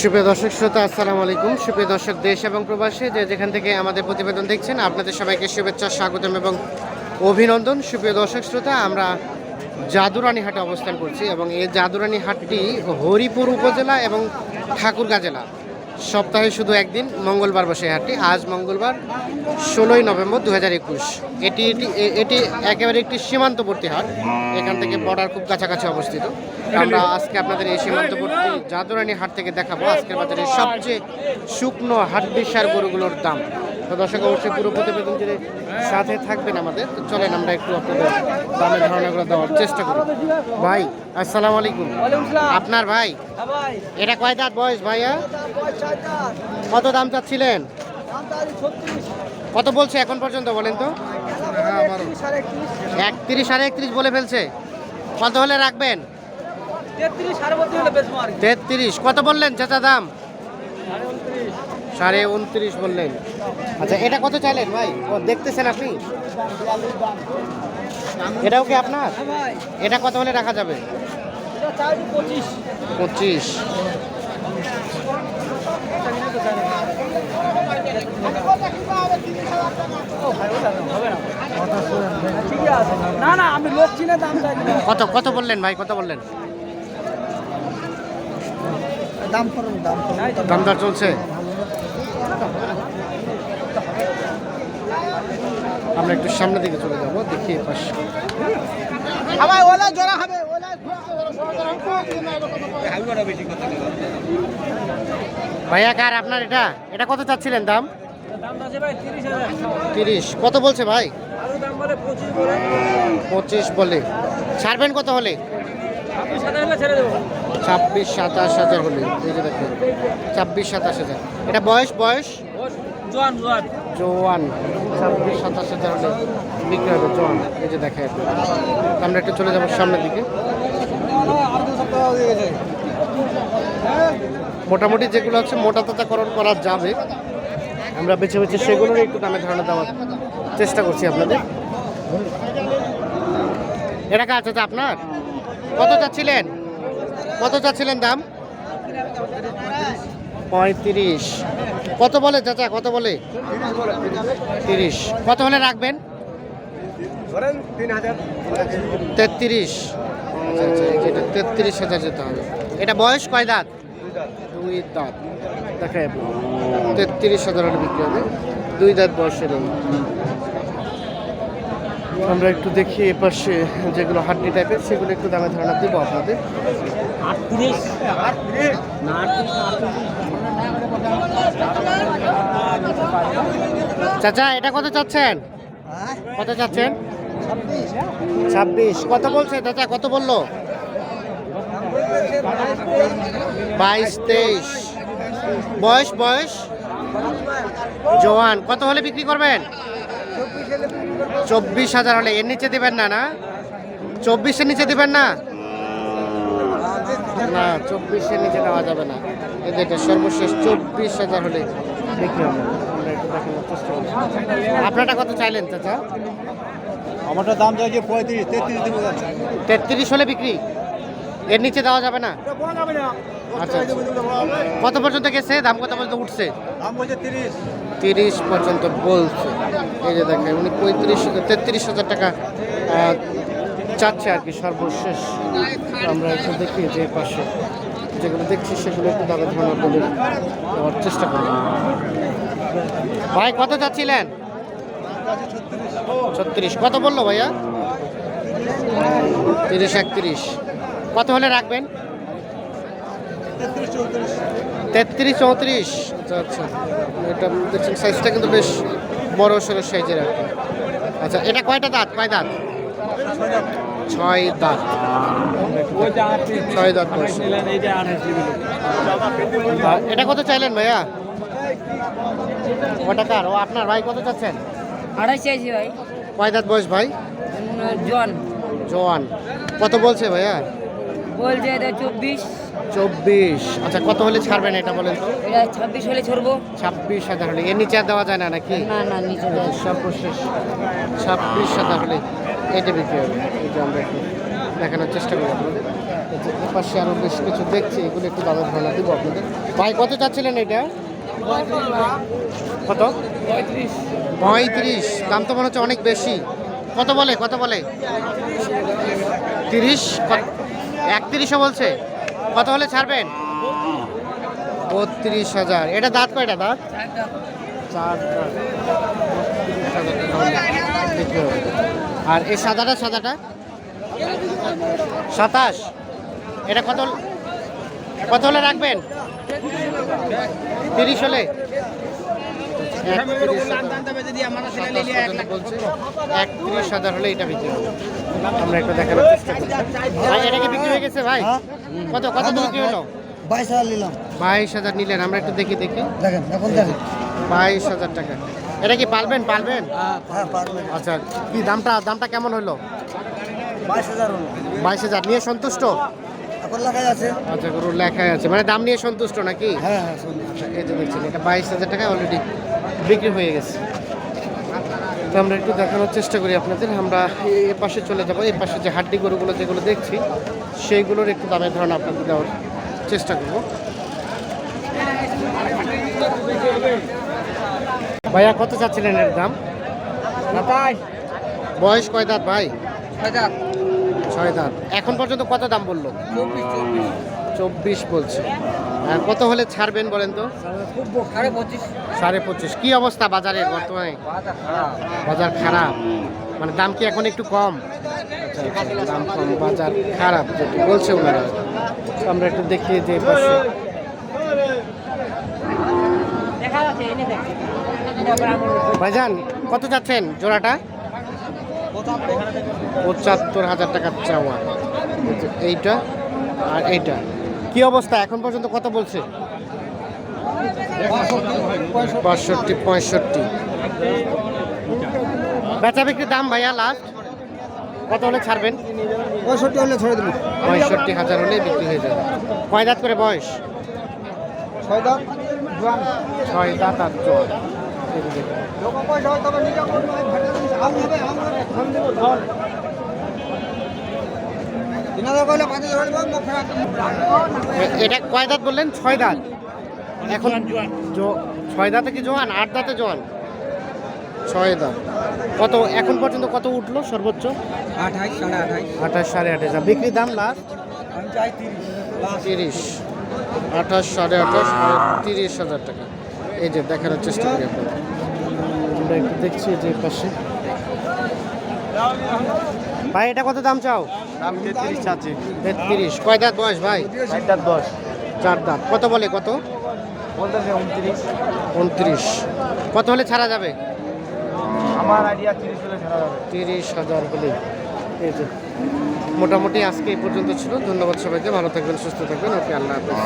সুপ্রিয় দর্শক, শ্রোতা, আসসালামু আলাইকুম। সুপ্রিয় দর্শক, দেশ এবং প্রবাসী যে যেখান থেকে আমাদের প্রতিবেদন দেখছেন, আপনাদের সবাইকে শুভেচ্ছা, স্বাগতম এবং অভিনন্দন। সুপ্রিয় দর্শক, শ্রোতা, আমরা জাদুরানী হাটে অবস্থান করছি এবং এই জাদুরানী হাটটি হরিপুর উপজেলা এবং ঠাকুরগা জেলা। সপ্তাহে শুধু একদিন মঙ্গলবার বসে হাটটি আজ মঙ্গলবার ষোলোই নভেম্বর দু হাজার একুশ। এটি এটি এটি একেবারে একটি সীমান্তবর্তী হাট। এখান থেকে বর্ডার খুব কাছাকাছি অবস্থিত। আমরা আজকে আপনাদের এই সীমান্তবর্তী জাদুরানী হাট থেকে দেখাবো। আজকের বাজারে সবচেয়ে শুকনো হাট বিশার গরুগুলোর দাম। তো দর্শক অবশ্যই পুরো প্রতিবেদন সাথে থাকবেন আমাদের। তো চলেন আমরা একটু আপনাদের দামের ধারণাগুলো দেওয়ার চেষ্টা করি। ভাই আসসালামু আলাইকুম। আপনার ভাই? এটা কয় দাঁত বয়স ভাইয়া? কত দাম চাচ্ছিলেন? কত বলছে এখন পর্যন্ত বলেন তো? একত্রিশ সাড়ে একত্রিশ। বলে ফেলছে। কত হলে রাখবেন? তেত্রিশ। কত বললেন চাচা দাম? সাড়ে উনত্রিশ বললেন। আচ্ছা এটা কত চাইলেন ভাই? ও দেখতেছেন আপনি? এটাও কি আপনার? এটা কত হলে রাখা যাবে? পঁচিশ। কত কত বললেন ভাই? কত বললেন? দাম করুন দাম করুন দামদার চলছে। আমরা একটু সামনের দিকে চলে যাব দেখি পাশে। আমার ওলা জোড়া হবে ওলা ভাইয়া কার আপনার এটা? এটা কত চাচ্ছিলেন দাম? দাম আছে ভাই তিরিশ কত বলছে ভাই? পঁচিশ বলে। ছাড়বেন কত হলে? ছাব্বিশ সাতাশ হাজার হলে। এই যে দেখুন ছাব্বিশ সাতাশ হাজার। এটা বয়স বয়স? জোয়ান জোয়ান। জোয়ান। ছাব্বিশ সাতাশ হাজার হলে বিক্রি হবে জোয়ান। এই যে দেখে আমরা একটু চলে যাব সামনের দিকে। মোটামুটি যেগুলো আছে মোটা তাতাকরণ করা যাবে। আমরা বেছে বেছে সেগুলোর একটু দামে ধারণা দেওয়ার চেষ্টা করছি আপনাদের। এটা কাজ আছে আপনার? কত চাচ্ছিলেন? কত চাচ্ছিলেন দাম? পঁয়ত্রিশ। কত বলে চাচা কত বলে? তিরিশ। কত হলে রাখবেন? তেত্রিশ। আচ্ছা আচ্ছা এটা তেত্রিশ হাজার যেতে হবে। এটা বয়স কয় দাঁত? দুই দাঁত। দেখায় তেত্রিশ হাজার হলে বিক্রি হবে। দুই দাঁত বয়সের। আমরা একটু দেখি এপাশে যেগুলো হাড্ডি টাইপের সেগুলো একটু দামে ধারণা দিব আপনাদের। চাচা, এটা কত চাচ্ছেন? কত চাচ্ছেন? ছাব্বিশ। কত বলছে চাচা? কত বলল? বাইশ, তেইশ। বয়স বয়স? জওয়ান কত হলে বিক্রি করবেন? চব্বিশ হাজার হলে। এর নিচে দিবেন না না? চব্বিশের নিচে দিবেন না? না চব্বিশের নিচে দেওয়া যাবে না। এই যেটা সর্বশেষ চব্বিশ হাজার হলে বিক্রি হবে। আপনারটা কত চাইলেন চাচা? আমারটা দাম চাইছে পঁয়ত্রিশ তেত্রিশ দেবো তেত্রিশ হলে বিক্রি? এর নিচে দেওয়া যাবে না। আচ্ছা আচ্ছা। কত পর্যন্ত গেছে? দাম কত পর্যন্ত উঠছে? দাম বলছে তিরিশ। তিরিশ পর্যন্ত বলছে। এই যে দেখেন। উনি পঁয়ত্রিশ, তেত্রিশ হাজার টাকা চাচ্ছে আর কি সর্বশেষ। আমরা একটু দেখি যে পাশে যেগুলো দেখছি, সেগুলো একটু দাদা ধারণা করে দেওয়ার চেষ্টা করব। ভাই, কত চাচ্ছিলেন? ছত্রিশ। কত বলল ভাইয়া? তিরিশ, একত্রিশ। কত হলে রাখবেন? তেত্রিশ, চৌত্রিশ। আচ্ছা আচ্ছা। এটা দেখছেন সাইজটা কিন্তু বেশ বড় সড়ো সাইজের আর কি। আচ্ছা এটা কয়টা দাঁত? কয় দাঁত? ছয় দাঁত। ছয় দাঁত এটা কত চাইলেন ভাইয়া? ওটা কার ও আপনার ভাই কত চাচ্ছেন? আড়াই চাইছি ভাই। কয় দাঁত বয়স ভাই? জন জোয়ান। কত বলছে ভাইয়া? বলছে এটা চব্বিশ। চব্বিশ। আচ্ছা কত হলে ছাড়বেন এটা বলেন তো? এটা ছাব্বিশ হলে ছড়বো। ছাব্বিশ হাজার হলে। এর নিচে আর দেওয়া যায় না নাকি? না না নিচে। সর্বশেষ। ছাব্বিশ হাজার হলে এটা বিক্রি হবে। এটা আমরা একটু দেখানোর চেষ্টা করি আপনাদের। এই এপাশে আরও বেশ কিছু দেখছি এগুলো একটু দামের ধারণা দিব আপনাদের। ভাই কত চাচ্ছিলেন এটা? কত? পঁয়ত্রিশ। দাম তো মনে হচ্ছে অনেক বেশি। কত বলে? কত বলে? তিরিশ? একত্রিশও বলছে? কত হলে ছাড়বেন? বত্রিশ হাজার। এটা দাঁত কয়টা, দাঁত? চার দাঁত। 30 হাজার টাকা হলে বিক্রি হবে। আর এই সাদাটা সাদাটা? সাতাশ। এটা কত কত হলে রাখবেন? তিরিশ হলে? একত্রিশ হাজার হলে এটা বিক্রি হবে। আমরা একটু দেখানোর চেষ্টা করি। ভাই, এটা কি বিক্রি হয়ে গেছে, ভাই? কত কত বিক্রি হলো? বাইশ হাজার নিলাম। বাইশ হাজার নিলেন আমরা একটু দেখি দেখি। দেখেন এখন দেখেন। বাইশ হাজার টাকা। এটা কি পালবেন পালবেন? হ্যাঁ আচ্ছা কি দামটা দামটা কেমন হলো? বাইশ হাজার হলো। বাইশ হাজার নিয়ে সন্তুষ্ট? আচ্ছা গরু লেখাই আছে। মানে দাম নিয়ে সন্তুষ্ট নাকি? হ্যাঁ হ্যাঁ আচ্ছা, এই যে দেখছেন এটা বাইশ হাজার টাকা অলরেডি বিক্রি হয়ে গেছে। তো আমরা একটু দেখানোর চেষ্টা করি আপনাদের। আমরা এই পাশে চলে যাব। এই পাশে যে হাড্ডি গরুগুলো যেগুলো দেখছি সেইগুলোর একটু দামের ধারণা আপনাদের দেওয়ার চেষ্টা করব। ভাইয়া কত চাচ্ছিলেন এর দাম? বয়স কয় দাঁত ভাই? ছয় দাঁত। এখন পর্যন্ত কত দাম বলল? চব্বিশ বলছে। কত হলে ছাড়বেন বলেন তো? সাড়ে পঁচিশ। কি অবস্থা বাজারের বর্তমানে? বাজার খারাপ। মানে দাম কি এখন একটু কম? দাম কম, বাজার খারাপ বলছে ওনারা। আমরা একটু দেখি যে ভাইজান, কত যাচ্ছেন জোড়াটা? পঁচাত্তর হাজার টাকার চাওয়া। এইটা আর এইটা। কি অবস্থা এখন পর্যন্ত কত বলছে বাষট্টি পঁয়ষট্টি বেচা বিক্রির দাম ভাইয়া লাস্ট কত হলে ছাড়বেন পঁয়ষট্টি হলে ছেড়ে দিবি পঁয়ষট্টি হাজার হলে বিক্রি হয়ে যাবে কয় দাঁত করে বয়স ছয় জোয়ান ছয় দাঁত আর জোয়ান পয়সা এটা কয় দাঁত বললেন? ছয় দাঁত। এখন ছয় দাঁতে কি জোয়ান আট দাঁতে জোয়ান? ছয় দাঁত। কত এখন পর্যন্ত কত উঠল সর্বোচ্চ? আঠাশ সাড়ে আঠাইশ। আঠাশ সাড়ে আঠাশ বিক্রির দাম লাস্ট তিরিশ। আঠাশ সাড়ে আঠাশ তিরিশ হাজার টাকা। এই যে দেখানোর চেষ্টা করি আমরা একটু দেখছি যে পাশে। ভাই এটা কত দাম চাও? দাম তেত্রিশ চাচ্ছি তেত্রিশ। কয় দাঁত বয়স ভাই? দাঁত দশ চার দাঁত। কত বলে কত? বলতেছে উনত্রিশ। উনত্রিশ। কত হলে ছাড়া যাবে? আমার আইডিয়া তিরিশ হলে ছাড়া যাবে। তিরিশ হাজার হলে। এই যে মোটামুটি আজকে এই পর্যন্ত ছিল। ধন্যবাদ সবাইকে। ভালো থাকবেন সুস্থ থাকবেন। ওকে আল্লাহ হাফেজ।